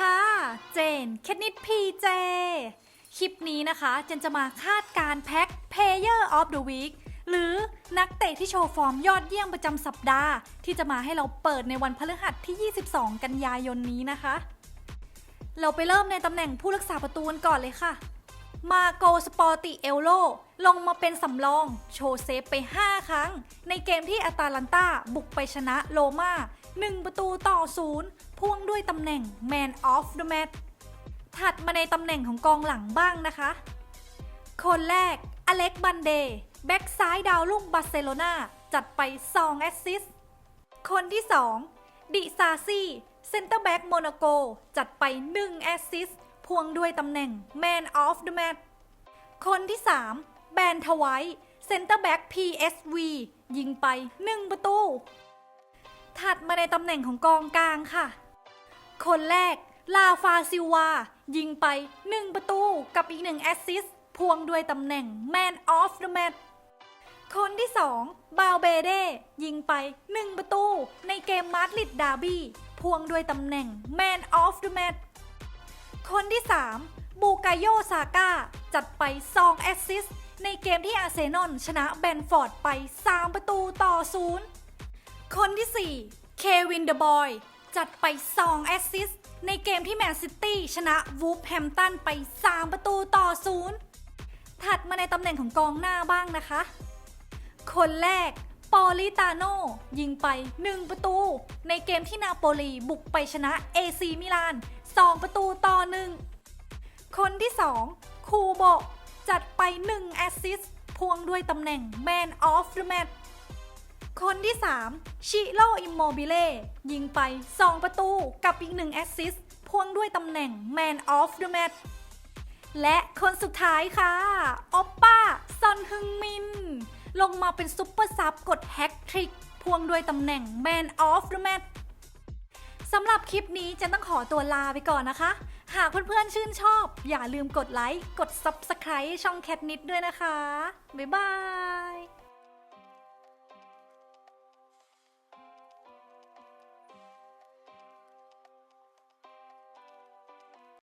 ค่ะ เจนแคทนิดพีเจ คลิปนี้นะคะ เจนจะมาคาดการแพ็ค Player of the Week หรือนักเตะที่โชว์ฟอร์มยอดเยี่ยมประจำสัปดาห์ ที่จะมาให้เราเปิดในวันพฤหัสที่ 22 กันยายนนี้นะคะ เราไปเริ่มในตำแหน่งผู้รักษาประตูกันก่อนเลยค่ะ มาโกสปอร์ติเอลโลลงมาเป็นสำรอง โชว์เซฟไป 5 ครั้ง ในเกมที่อาตาลันตาบุกไปชนะโลมา1 ประตูต่อ0พ่วงด้วยตำแหน่ง Man of the Match ถัดมาในตำแหน่งของกองหลังบ้างนะคะ คนแรกอเล็กบันเดแบ็กซ้ายดาวรุ่งบาร์เซโลนาจัดไป 2 แอสซิสต์คนที่ 2 ดิซาซีเซนเตอร์แบ็กโมนาโกจัดไป 1 แอสซิสต์ พ่วงด้วยตำแหน่ง Man of the Match คนที่ 3 แบนทไวท์เซนเตอร์แบ็ก PSV ยิงไป 1 ประตู ถัดมาในตำแหน่งของกองกลางค่ะ คนแรก ลาฟาซิวา ยิงไป 1 ประตูกับอีก 1 แอสซิสต์พวงด้วยตำแหน่ง Man of the Match คนที่ 2 บาลเบเดยิงไป 1 ประตู ในเกมมาดริดดาร์บี้พวงด้วยตำแหน่ง Man of the Match คนที่ 3 บูกาโยซาก้าจัดไป 2 แอสซิสในเกมที่อาร์เซนอลชนะแบนฟอร์ดไป 3 ประตูต่อ 0 คนที่ 4 เควินเดอะบอยจัดไป 2 แอสซิสในเกมที่แมนซิตี้ชนะวูฟแฮมตันไป 3 ประตูต่อ 0 ถัดมาในตำแหน่งของกองหน้าบ้างนะคะ คนแรก ปอลิตาโนยิงไป 1 ประตู ในเกมที่นาโปลีบุกไปชนะเอซีมิลาน 2 ประตูต่อ1คนที่ 2 คูโบจัดไป 1 แอสซิสต์พวงด้วยตำแหน่ง Man of the Match คนที่ 3 ชิโรอิมโมบิเล่ยิงไป 2 ประตูกับอีก 1 แอสซิสต์พวงด้วยตำแหน่ง Man of the Match แและคนสุดท้ายค่ะออปป้าซอนฮึงมิน ลงมาเป็นซุปเปอร์ซับกดแฮกทริกพวงด้วยตำแหน่ง Man of the Match สำหรับคลิปนี้เจะต้องขอตัวลาไปก่อนนะคะ หากเพื่อนๆชื่นชอบ อย่าลืมกดไลค์ กด Subscribe ช่องแคทนิดด้วยนะคะ บ๊ายบาย